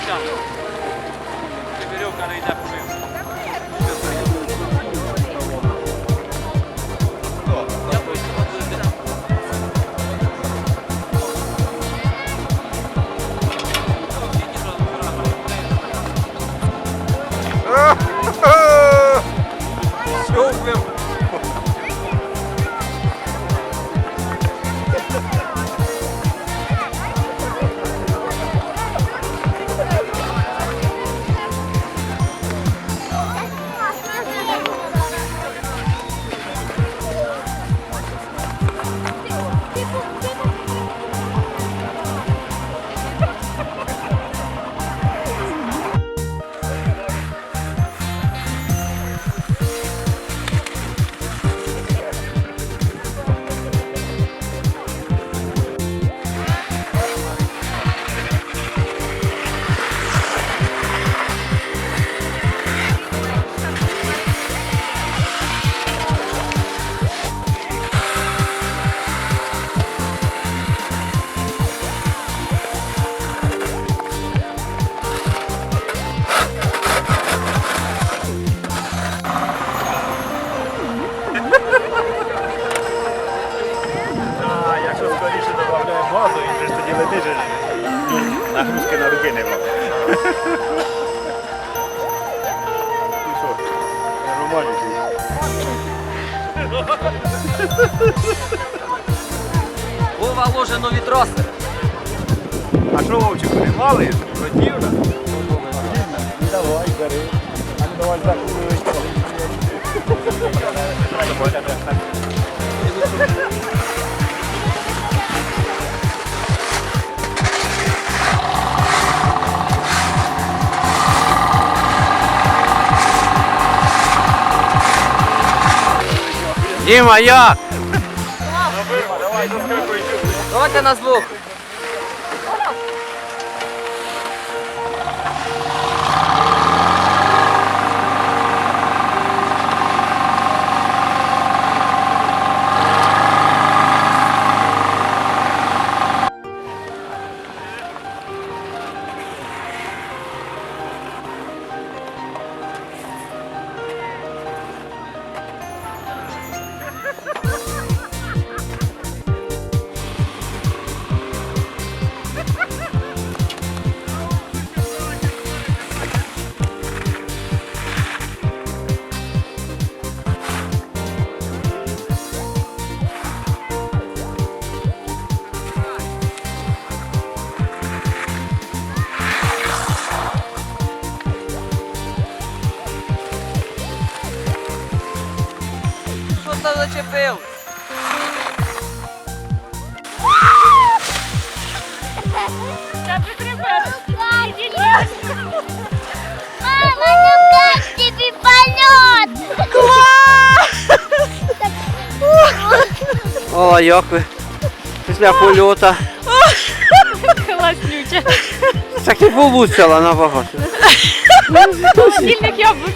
Macian. Wyryłka na idę Ah! Вова ложе нові траси. А що вовчик приймали? мали? Противно? Діма, як? Давайте на звук. Що там зачепив? Мама, ну как тебе полет? О, як ви. Після польота. Класнюче. Так і получила набагато. Холодильник яблук.